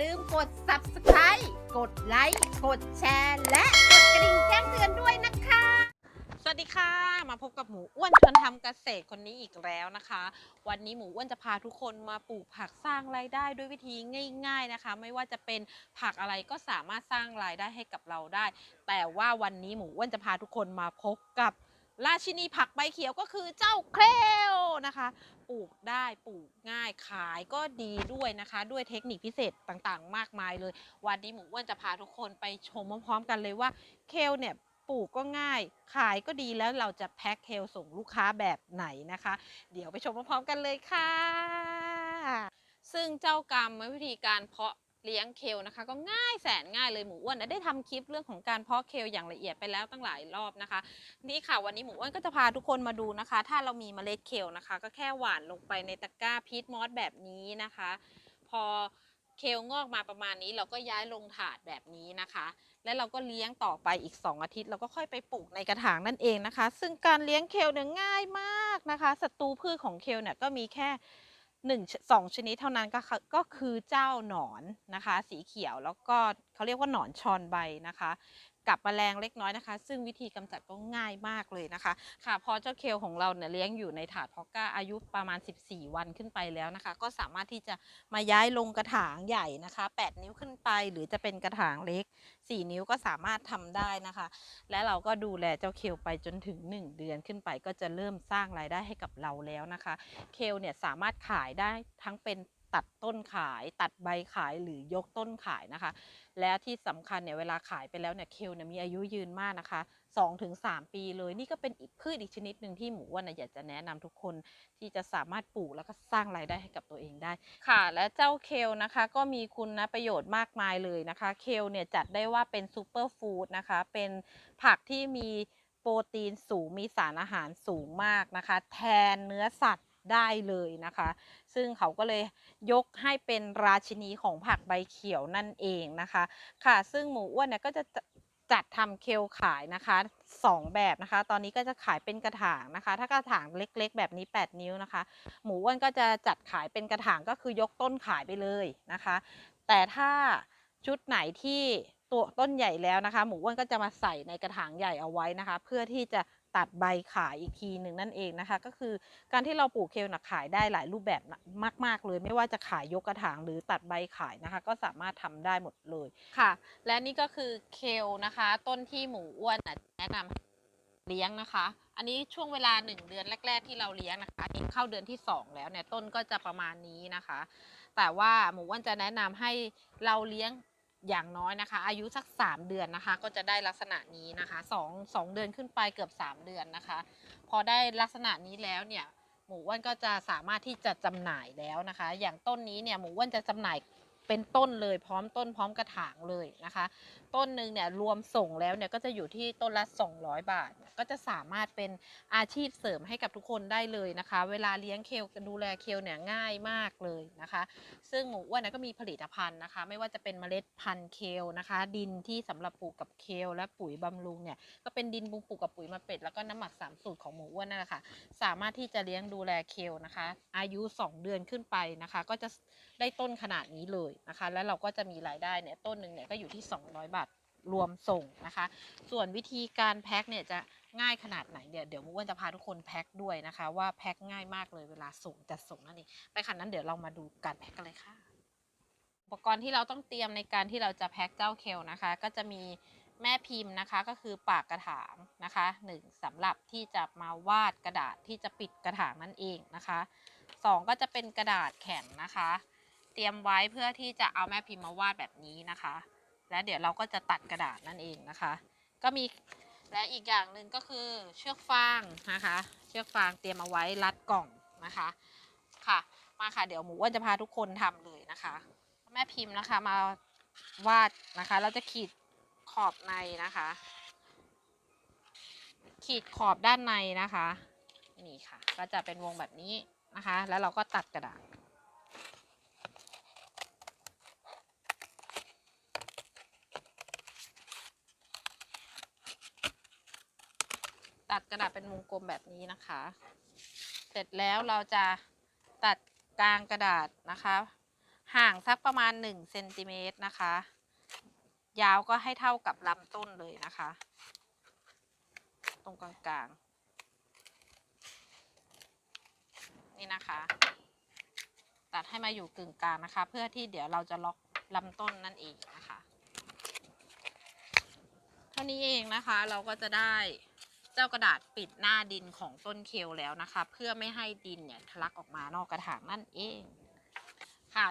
ลืมกดไลค์กดแชร์และกดกระดิ่งแจ้งเตือนด้วยนะคะ สวัสดีค่ะ มาพบกับหมูอ้วนชวนทำเกษตรคนนี้อีกแล้วนะคะ วันนี้หมูอ้วนจะพาทุกคนมาปลูกผักสร้างรายได้ด้วยวิธีง่าย ๆนะคะ ไม่ว่าจะเป็นผักอะไรก็สามารถสร้างรายได้ให้กับเราได้ แต่ว่าวันนี้หมูอ้วนจะพาทุกคนมาพบกับ ราชินีผักใบเขียวก็คือเจ้าเครลนะคะ ปลูกได้ปลูกง่ายขายก็ดีด้วยนะคะ ด้วยเทคนิคพิเศษต่างๆ มากมายเลย วันนี้หมูอ้วนจะพาทุกคนไปชมพร้อมๆ กันเลยว่าเคลเนี่ยปลูกก็ง่าย ขายก็ดีแล้วเราจะแพ็คเคลส่งลูกค้าแบบไหนนะคะ เดี๋ยวไปชมพร้อมๆกันเลยค่ะ ซึ่งเจ้ากรรมวิธีการเพาะ เลี้ยงเคลนะคะ ก็ง่ายแสนง่ายเลยหมูอ้วนนะได้ทำคลิปเรื่องของการเพาะเคลอย่างละเอียดไปแล้วตั้งหลายรอบนะคะ นี่ค่ะวันนี้หมูอ้วนก็จะพาทุกคนมาดูนะคะ ถ้าเรามีเมล็ดเคลนะคะ ก็แค่หว่านลงไปในตะกร้าพีทมอสแบบนี้นะคะ พอเคลงอกมาประมาณนี้เราก็ย้ายลงถาดแบบนี้นะคะ แล้วเราก็เลี้ยงต่อไปอีก 2 อาทิตย์ เราก็ค่อยไปปลูกในกระถางนั่นเองนะคะ ซึ่งการเลี้ยงเคลเนี่ยง่ายมากนะคะศัตรูพืชของเคลเนี่ยก็มีแค่ หนึ่งสองชนิดเท่านั้นก็คือก็คือเจ้าหนอนนะคะ สีเขียวแล้วก็เขาเรียกว่าหนอนชอนใบนะคะ กับแมลงเล็กน้อยนะคะ ซึ่งวิธีกำจัดก็ง่ายมากเลยนะคะ ค่ะพอเจ้าเคลของเราเนี่ยเลี้ยงอยู่ในถาดพอกก้าอายุประมาณ 14 วันขึ้นไปแล้วนะคะ ก็สามารถที่จะมาย้ายลงกระถางใหญ่นะคะ 8 นิ้วขึ้นไป หรือจะเป็นกระถางเล็ก 4 นิ้วก็สามารถทำได้นะคะ และเราก็ดูแลเจ้าเคลไปจนถึง 1 เดือนขึ้นไป ก็จะเริ่มสร้างรายได้ให้กับเราแล้วนะคะ เคลเนี่ยสามารถขายได้ทั้งเป็น ตัดต้นขาย ตัดใบขายหรือยกต้นขายนะคะ และที่สำคัญเนี่ยเวลาขายไปแล้วเนี่ยเคลเนี่ยมีอายุยืนมากนะคะ 2-3 ปีเลยนี่ก็เป็นอีกพืชอีกชนิดหนึ่งที่หมูอ้วนะอยากจะแนะนำทุกคนที่จะสามารถปลูกแล้วก็สร้างรายได้ให้กับตัวเองได้ค่ะ และเจ้าเคลนะคะ ก็มีคุณประโยชน์มากมายเลยนะคะ เคลเนี่ยจัดได้ว่าเป็นซูเปอร์ฟู้ดนะคะ เป็นผักที่มีโปรตีนสูงมีสารอาหารสูงมากนะคะ แทนเนื้อสัตว์ ได้เลยนะคะ ซึ่งเขาก็เลยยกให้เป็นราชินีของผักใบเขียวนั่นเองนะคะ ค่ะ ซึ่งหมูอ้วนเนี่ยก็จะจัดทำเคลขายนะคะสองแบบนะคะ ตอนนี้ก็จะขายเป็นกระถางนะคะ ถ้ากระถางเล็กๆ แบบนี้ 8 นิ้วนะคะ หมูอ้วนก็จะจัดขายเป็นกระถางก็คือยกต้นขายไปเลยนะคะ แต่ถ้าชุดไหนที่ตัวต้นใหญ่แล้วนะคะ หมูอ้วนก็จะมาใส่ในกระถางใหญ่เอาไว้นะคะ เพื่อที่จะ ตัดใบขายอีกทีหนึ่งนั่นเองนะคะ ก็คือการที่เราปลูกเคลนะขายได้หลายรูปแบบมาก ๆ เลย ไม่ว่าจะขายยกกระถางหรือตัดใบขายนะคะ ก็สามารถทำได้หมดเลยค่ะ และนี่ก็คือเคลนะคะ ต้นที่หมูอ้วนแนะนำเลี้ยงนะคะ อันนี้ช่วงเวลา 1 เดือนแรก ๆ ที่เราเลี้ยงนะคะนี่เข้าเดือนที่ 2 แล้วเนี่ยต้นก็จะประมาณนี้นะคะ แต่ว่าหมูอ้วนจะแนะนำให้เราเลี้ยง อย่างน้อยนะคะ อายุสัก 3 เดือนนะคะ ก็จะได้ลักษณะนี้นะคะ2 2เดือนขึ้นไปเกือบ 3 เดือนนะคะ พอได้ลักษณะนี้แล้วเนี่ยหมูอ้วนก็จะสามารถที่จะจำหน่ายแล้วนะคะ อย่างต้นนี้เนี่ยหมูอ้วนจะจำหน่ายเป็นต้นเลยพร้อมต้นพร้อมกระถางเลยนะคะ ต้นหนึ่งเนี่ยรวมส่งแล้วเนี่ยก็จะอยู่ที่ต้นละ 200 บาท ก็จะสามารถเป็นอาชีพเสริมให้กับทุกคนได้เลยนะคะ เวลาเลี้ยงเคลดูแลเคลเนี่ยง่ายมากเลยนะคะ ซึ่งหมูอ้วนนะก็มีผลิตภัณฑ์นะคะ ไม่ว่าจะเป็นเมล็ดพันธุ์เคลนะคะ ดินที่สำหรับปลูกกับเคลและปุ๋ยบำรุงเนี่ยก็เป็นดินบุงปลูกกับปุ๋ยมะเป็ดแล้วก็น้ำหมักสามสูตรของหมูอ้วนนั่นแหละค่ะสามารถที่จะเลี้ยงดูแลเคลนะคะ อายุ 2 เดือนขึ้นไปนะคะ ก็จะได้ต้นขนาดนี้เลยนะคะ แล้วเราก็จะมีรายได้เนี่ยต้นหนึ่งเนี่ยก็อยู่ที่ 200 บาท รวมส่งนะคะ ส่วนวิธีการแพ็คเนี่ยจะง่ายขนาดไหนเดี๋ยวเดี๋ยวมูอ้วนจะพาทุกคนแพ็คด้วยนะคะ ว่าแพ็คง่ายมากเลยเวลาส่งจัดส่งนั่นเองไปค่ะนั้นเดี๋ยวเรามาดูการแพ็คกันเลยค่ะ อุปกรณ์ที่เราต้องเตรียมในการที่เราจะแพ็คเจ้าเคลนะคะ ก็จะมีแม่พิมพ์นะคะก็คือปากกระถางนะคะหนึ่งสำหรับที่จะมาวาดกระดาษที่จะปิดกระถางนั่นเองนะคะสองก็จะเป็นกระดาษแข็งนะคะ เตรียมไว้เพื่อที่จะเอาแม่พิมพ์มาวาดแบบนี้นะคะ และเดี๋ยวเราก็จะตัดกระดาษนั่นเองนะคะ ก็มีและอีกอย่างหนึ่งก็คือเชือกฟางนะคะ เชือกฟางเตรียมเอาไว้รัดกล่องนะคะค่ะ มาค่ะเดี๋ยวหมูอ้วนจะพาทุกคนทำเลยนะคะ แม่พิมพ์นะคะมาวาดนะคะ เราจะขีดขอบในนะคะ ขีดขอบด้านในนะคะ นี่ค่ะ ก็จะเป็นวงแบบนี้นะคะ แล้วเราก็ตัดกระดาษ ตัดกระดาษเป็นวงกลมแบบนี้นะคะ เสร็จแล้วเราจะตัดกลางกระดาษนะคะ ห่างสักประมาณ1เซนติเมตรนะคะ ยาวก็ให้เท่ากับลำต้นเลยนะคะ ตรงกลางๆนี่นะคะ ตัดให้มาอยู่กึ่งกลางนะคะ เพื่อที่เดี๋ยวเราจะล็อกลำต้นนั่นเองนะคะ เท่านี้เองนะคะเราก็จะได้ เจ้ากระดาษปิดหน้าดินของต้นเคลแล้วนะคะ เพื่อไม่ให้ดินเนี่ยทะลักออกมานอกกระถางนั่นเองค่ะ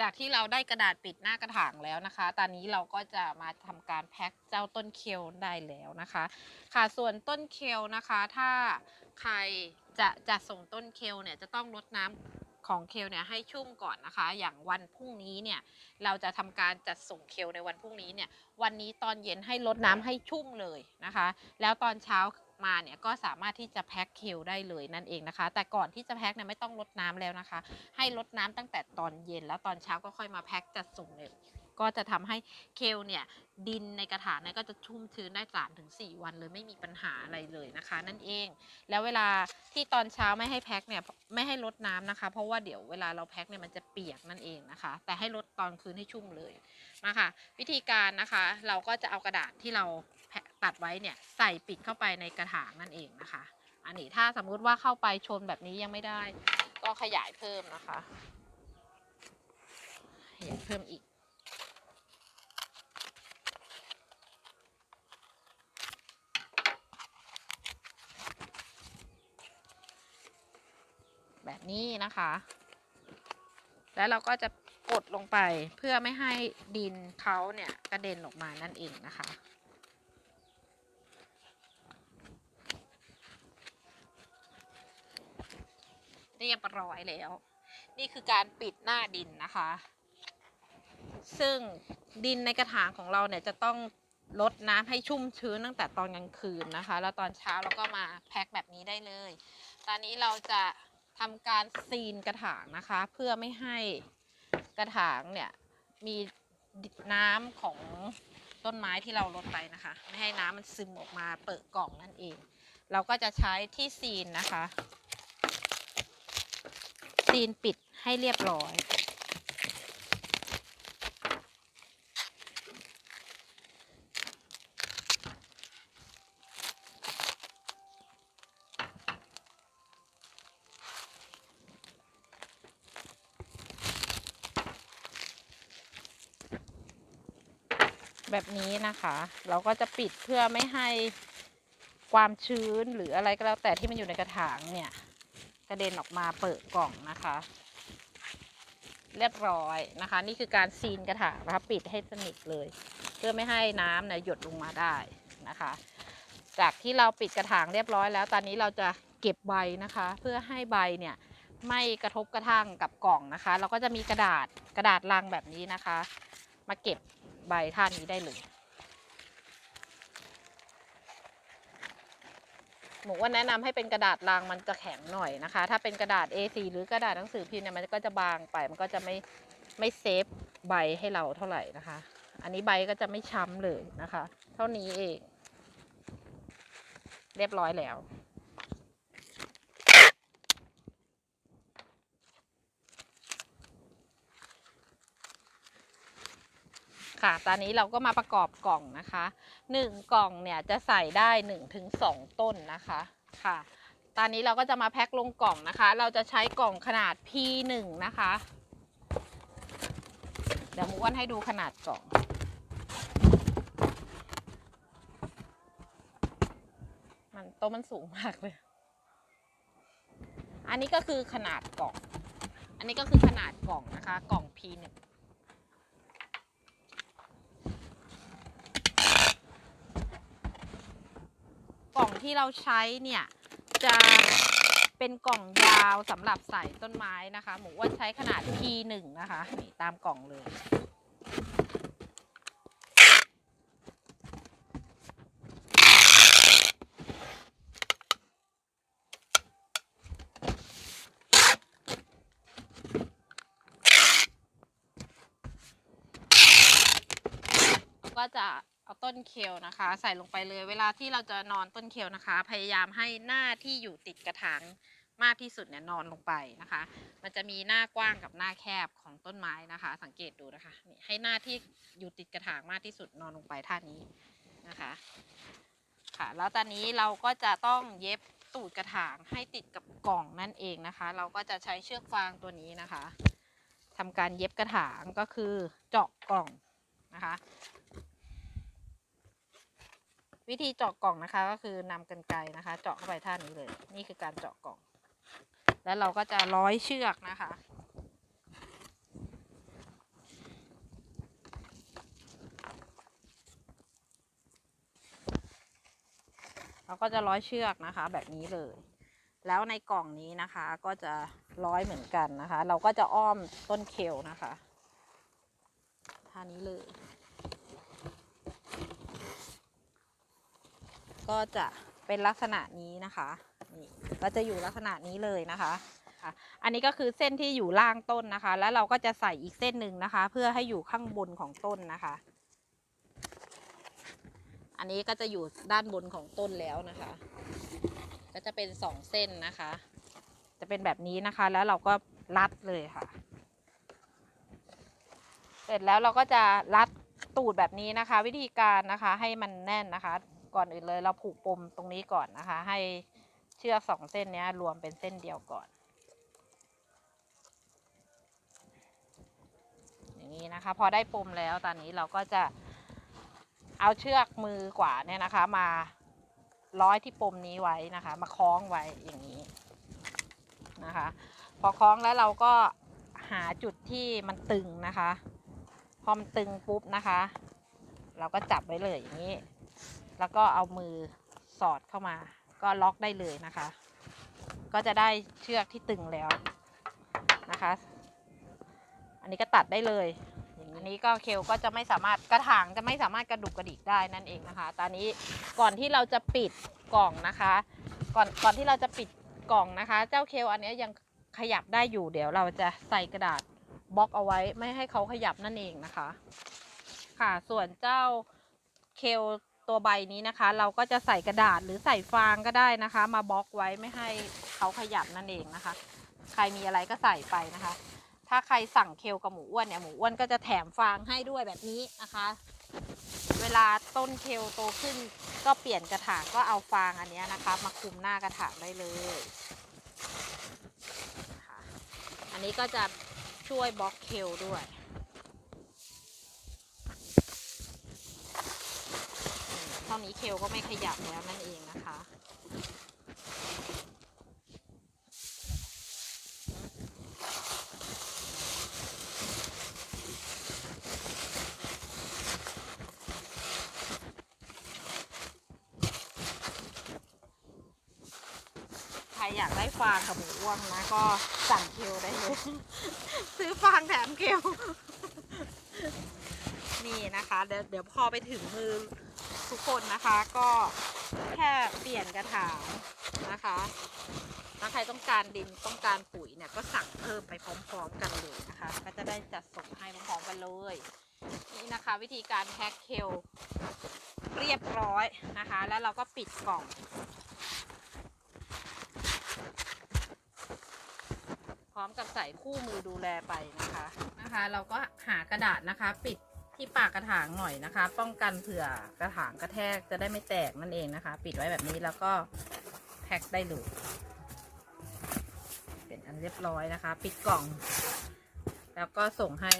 จากที่เราได้กระดาษปิดหน้ากระถางแล้วนะคะ ตอนนี้เราก็จะมาทำการแพ็คเจ้าต้นเคลได้แล้วนะคะ ค่ะ ส่วนต้นเคลนะคะ ถ้าใครจะจะส่งต้นเคลเนี่ยจะต้องรดน้ำของเคลเนี่ยให้ชุ่มก่อนนะคะ อย่างวันพรุ่งนี้เนี่ยเราจะทำการจัดส่งเคลในวันพรุ่งนี้เนี่ย วันนี้ตอนเย็นให้ลดน้ำให้ชุ่มเลยนะคะ แล้วตอนเช้า มาเนี่ยก็สามารถที่จะแพ็คเคลได้เลยนั่นเองนะคะ แต่ก่อนที่จะแพ็คเนี่ยไม่ต้องลดน้ำแล้วนะคะ ให้ลดน้ำตั้งแต่ตอนเย็น แล้วตอนเช้าก็ค่อยมาแพ็คจัดส่งเนี่ยก็จะทำให้เคลเนี่ยดินในกระถางเนี่ยก็จะชุ่มชื้นได้3ถึง4วันเลยไม่มีปัญหาอะไรเลยนะคะ นั่นเอง แล้วเวลาที่ตอนเช้าไม่ให้แพ็คเนี่ยไม่ให้ลดน้ำนะคะ เพราะว่าเดี๋ยวเวลาเราแพ็คเนี่ยมันจะเปียกนั่นเองนะคะ แต่ให้ลดตอนคืนให้ชุ่มเลยมาค่ะวิธีการนะคะ เราก็จะเอากระดาษที่เรา ตัดไว้เนี่ยใส่ปิดเข้าไปในกระถางนั่นเองนะคะ อันนี้ถ้าสมมุติว่าเข้าไปชนแบบนี้ยังไม่ได้ ก็ขยายเพิ่มนะคะขยายเพิ่มอีกแบบนี้นะคะ แล้วเราก็จะกดลงไปเพื่อไม่ให้ดินเขาเนี่ยกระเด็นออกมานั่นเองนะคะ เรียบร้อยแล้ว นี่คือการปิดหน้าดินนะคะ ซึ่งดินในกระถางของเราเนี่ยจะต้องลดน้ำให้ชุ่มชื้นตั้งแต่ตอนกลางคืนนะคะ แล้วตอนเช้าเราก็มาแพ็คแบบนี้ได้เลย ตอนนี้เราจะทำการซีนกระถางนะคะ เพื่อไม่ให้กระถางเนี่ยมีน้ำของต้นไม้ที่เราลดไปนะคะ ไม่ให้น้ำมันซึมออกมาเปิดกล่องนั่นเอง เราก็จะใช้ที่ซีนนะคะ ซีนปิดให้เรียบร้อยแบบนี้นะคะ เราก็จะปิดเพื่อไม่ให้ความชื้นหรืออะไรก็แล้วแต่ที่มันอยู่ในกระถางเนี่ย กระเด็นออกมาเปิดกล่องนะคะ เรียบร้อยนะคะ นี่คือการซีนกระถางนะคะปิดให้สนิทเลย เพื่อไม่ให้น้ำเนี่ยหยดลงมาได้นะคะ จากที่เราปิดกระถางเรียบร้อยแล้ว ตอนนี้เราจะเก็บใบนะคะ เพื่อให้ใบเนี่ยไม่กระทบกระทั่งกับกล่องนะคะ เราก็จะมีกระดาษกระดาษลังแบบนี้นะคะ มาเก็บใบท่านี้ได้เลย หมูว่าแนะนำให้เป็นกระดาษลังมันจะแข็งหน่อยนะคะ ถ้าเป็นกระดาษ A4 หรือกระดาษหนังสือพิมพ์เนี่ยมันก็จะบางไป มันก็จะไม่ไม่เซฟใบให้เราเท่าไหร่นะคะ อันนี้ใบก็จะไม่ช้ำเลยนะคะ เท่านี้เอง เรียบร้อยแล้ว ค่ะ ตอนนี้เราก็มาประกอบกล่องนะคะหนึ่งกล่องเนี่ยจะใส่ได้หนึ่งถึงสองต้นนะคะค่ะ ตอนนี้เราก็จะมาแพ็คลงกล่องนะคะ เราจะใช้กล่องขนาด P1 นะคะ เดี๋ยวมูอ้วนให้ดูขนาดกล่องมันโตะมันสูงมากเลย อันนี้ก็คือขนาดกล่อง อันนี้ก็คือขนาดกล่องนะคะ กล่อง P1 กล่องที่เราใช้เนี่ยจะเป็นกล่องยาวสำหรับใส่ต้นไม้นะคะ หมูว่าใช้ขนาด P1 นะคะนี่ตามกล่องเลย ก็จะ เอาต้นเคลนะคะ ใส่ลงไปเลย เวลาที่เราจะนอนต้นเคลนะคะ พยายามให้หน้าที่อยู่ติดกระถางมากที่สุดเนี่ยนอนลงไปนะคะ มันจะมีหน้ากว้างกับหน้าแคบของต้นไม้นะคะ สังเกตดูนะคะนี่ให้หน้าที่อยู่ติดกระถางมากที่สุดนอนลงไปท่านี้นะคะ ค่ะ แล้วตอนนี้เราก็จะต้องเย็บตูดกระถางให้ติดกับกล่องนั่นเองนะคะ เราก็จะใช้เชือกฟางตัวนี้นะคะทำการเย็บกระถางก็คือเจาะกล่องนะคะ วิธีเจาะกล่องนะคะ ก็คือนำกรรไกนะคะ เจาะเข้าไปท่านี้เลย นี่คือการเจาะกล่อง แล้วเราก็จะร้อยเชือกนะคะ เราก็จะร้อยเชือกนะคะ แบบนี้เลย แล้วในกล่องนี้นะคะก็จะร้อยเหมือนกันนะคะ เราก็จะอ้อมต้นเคลนะคะท่านี้เลย ก็จะเป็นลักษณะนี้นะคะนี่ก็จะอยู่ลักษณะนี้เลยนะคะอันนี้ก็คือเส้นที่อยู่ล่างต้นนะคะ แล้วเราก็จะใส่อีกเส้นหนึ่งนะคะ เพื่อให้อยู่ข้างบนของต้นนะคะ อันนี้ก็จะอยู่ด้านบนของต้นแล้วนะคะ ก็จะเป็นสองเส้นนะคะ จะเป็นแบบนี้นะคะ แล้วเราก็รัดเลยค่ะ เสร็จแล้วเราก็จะรัดตูดแบบนี้นะคะ วิธีการนะคะให้มันแน่นนะคะ ก่อนอื่นเลยเราผูกปมตรงนี้ก่อนนะคะ ให้เชือกสองเส้นนี้รวมเป็นเส้นเดียวก่อน อย่างนี้นะคะ พอได้ปมแล้วตอนนี้เราก็จะเอาเชือกมือกว่าเนี่ยนะคะ มาร้อยที่ปมนี้ไว้นะคะ มาคล้องไว้อย่างนี้นะคะ พอคล้องแล้วเราก็หาจุดที่มันตึงนะคะ พอมันตึงปุ๊บนะคะ เราก็จับไว้เลยอย่างนี้ แล้วก็เอามือสอดเข้ามา ก็ล็อกได้เลยนะคะ ก็จะได้เชือกที่ตึงแล้วนะคะ อันนี้ก็ตัดได้เลยอย่างนี้ก็เคลก็จะไม่สามารถกระถางจะไม่สามารถกระดุกกระดิกได้นั่นเองนะคะ ตอนนี้ก่อนที่เราจะปิดกล่องนะคะ ก่อนก่อนที่เราจะปิดกล่องนะคะ เจ้าเคลอันนี้ยังขยับได้อยู่เดี๋ยวเราจะใส่กระดาษบล็อกเอาไว้ไม่ให้เขาขยับนั่นเองนะคะ ค่ะส่วนเจ้าเคล ตัวใบนี้นะคะ เราก็จะใส่กระดาษหรือใส่ฟางก็ได้นะคะ มาบล็อกไว้ไม่ให้เขาขยับนั่นเองนะคะ ใครมีอะไรก็ใส่ไปนะคะ ถ้าใครสั่งเคลกับหมูอ้วนเนี่ยหมูอ้วนก็จะแถมฟางให้ด้วยแบบนี้นะคะ เวลาต้นเคลโตขึ้นก็เปลี่ยนกระถางก็เอาฟางอันนี้นะคะ มาคุมหน้ากระถางได้เลยค่ะอันนี้ก็จะช่วยบล็อกเคลด้วย เท่านี้เคลก็ไม่ขยับแล้วนั่นเองนะคะ ใครอยากได้ฟางกับหมูอ้วงนะก็สั่งเคลได้เลย ซื้อฟางแถมเคลนี่นะคะ เดี๋ยวเดี๋ยวพอไปถึงมือ ทุกคนนะคะ ก็แค่เปลี่ยนกระถางนะคะถ้าใครต้องการดินต้องการปุ๋ยเนี่ยก็สั่งเพิ่มไปพร้อม ๆ กันเลยนะคะ ก็จะได้จัดส่งให้พร้อมๆกันเลย นี่นะคะวิธีการแพ็คเคลเรียบร้อยนะคะ แล้วเราก็ปิดกล่องพร้อมกับใส่คู่มือดูแลไปนะคะนะคะ เราก็หากระดาษนะคะ ปิด ที่ปากกระถางหน่อยนะคะ ป้องกันเผื่อกระถางกระแทกจะได้ไม่แตกนั่นเองนะคะ ปิดไว้แบบนี้แล้วก็แพ็คได้เลยเป็นอันเรียบร้อยนะคะ ปิดกล่อง แล้วก็ส่งให้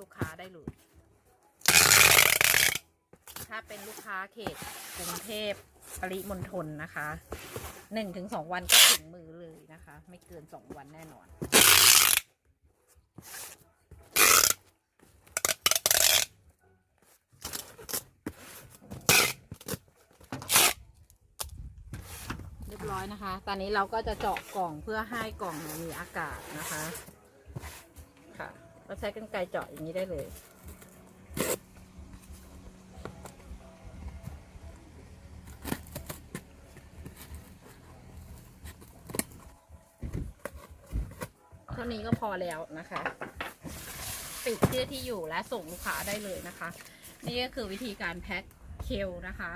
ลูกค้าได้เลยถ้าเป็นลูกค้าเขตกรุงเทพปริมณฑลนะคะหนึ่งถึงสองวันก็ถึงมือเลยนะคะ ไม่เกินสองวันแน่นอน เร้อยนะคะ ตอนนี้เราก็จะเจาะกล่องเพื่อให้กล่องมีอากาศนะคะ ค่ะเราใช้กรรไกรเจาะอย่างนี้ได้เลยเท่านี้ก็พอแล้วนะคะปิดชื่อที่อยู่และส่งลูกค้าได้เลยนะคะ นี่ก็คือวิธีการแพ็คเคลนะคะ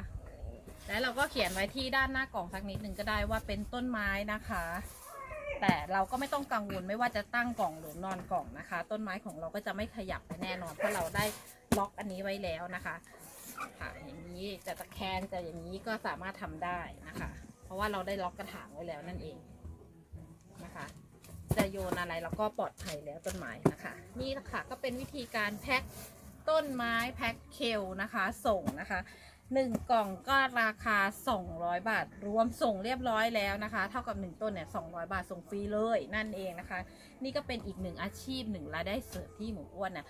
แล้วเราก็เขียนไว้ที่ด้านหน้ากล่องสักนิดหนึ่งก็ได้ว่าเป็นต้นไม้นะคะ แต่เราก็ไม่ต้องกังวลไม่ว่าจะตั้งกล่องหรือนอนกล่องนะคะ ต้นไม้ของเราก็จะไม่ขยับไปแน่นอน เพราะเราได้ล็อกอันนี้ไว้แล้วนะคะค่ะอย่างนี้จะตะแคงจะอย่างนี้ก็สามารถทำได้นะคะ เพราะว่าเราได้ล็อกกระถางไว้แล้วนั่นเองนะคะ จะโยนอะไรเราก็ปลอดภัยแล้วต้นไม้นะคะ นี่นะคะก็เป็นวิธีการแพ็คต้นไม้แพ็คเคลนะคะ ส่งนะคะ หนึ่งกล่องก็ราคา 200 บาท รวมส่งเรียบร้อยแล้วนะคะ เท่ากับ 1 ต้นเนี่ย200 บาทส่งฟรีเลยนั่นเองนะคะ นี่ก็เป็นอีกหนึ่งอาชีพหนึ่งรายได้เสริมที่หมูอ้วนเนี่ย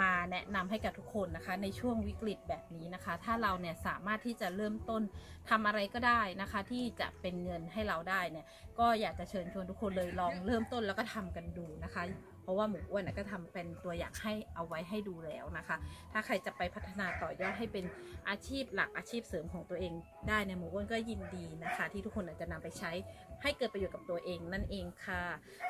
มาแนะนำให้กับทุกคนนะคะ ในช่วงวิกฤตแบบนี้นะคะ ถ้าเราเนี่ยสามารถที่จะเริ่มต้นทำอะไรก็ได้นะคะ ที่จะเป็นเงินให้เราได้เนี่ย ก็อยากจะเชิญชวนทุกคนเลยลองเริ่มต้นแล้วก็ทำกันดูนะคะ ราะว่าหมูอ้วนก็ทำเป็นตัวอย่างให้เอาไว้ให้ดูแล้วนะคะ ถ้าใครจะไปพัฒนาต่อยอดให้เป็นอาชีพหลักอาชีพเสริมของตัวเองได้เนี่ยหมูอ้วนก็ยินดีนะคะ ที่ทุกคนอาจจะนำไปใช้ ให้เกิดประโยชน์กับตัวเองนั่นเองค่ะ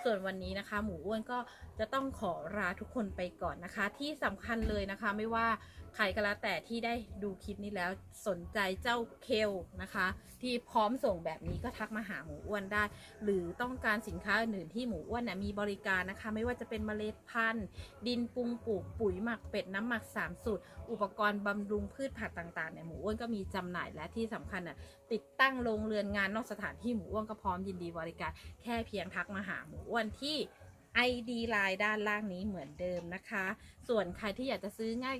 ส่วนวันนี้นะคะ หมูอ้วนก็จะต้องขอลาทุกคนไปก่อนนะคะ ที่สำคัญเลยนะคะ ไม่ว่าใครก็แล้วแต่ที่ได้ดูคลิปนี้แล้วสนใจเจ้าเคลนะคะ ที่พร้อมส่งแบบนี้ก็ทักมาหาหมูอ้วนได้ หรือต้องการสินค้าอื่นที่หมูอ้วนนี่ยมีบริการนะคะ ไม่ว่าจะเป็นเมล็ดพันธุ์ ดินปรุงปลูกปุ๋ยหมักเป็ดน้ำหมักสามสูตร อุปกรณ์บำรุงพืชผักต่างๆเนี่ยหมูอ้วนก็มีจำหน่ายและที่สำคัญน่ะติดตั้งโรงเรือนงานนอกสถานที่หมูอ้วนก็พร้อมยินดีบริการ แค่เพียงทักมาหาหมูอ้วนที่ ID ไลน์ด้านล่างนี้เหมือนเดิมนะคะ ส่วนใครที่อยากจะซื้อง่าย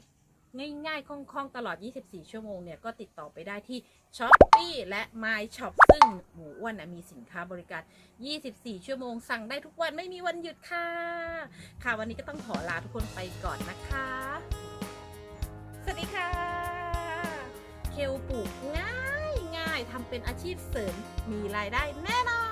ง่ายๆ คล่องๆ ตลอด 24 ชั่วโมงเนี่ย ก็ติดต่อไปได้ที่ s h o p e e และ My Shop ซึ่งหมูอ้วนนะมีสินค้าบริการ 24 ชั่วโมง สั่งได้ทุกวันไม่มีวันหยุดค่ะ ค่ะ วันนี้ก็ต้องขอลาทุกคนไปก่อนนะคะ ดีค่ะ เคลปลูกง่ายง่ายทำเป็นอาชีพเสริมมีรายได้แน่นอน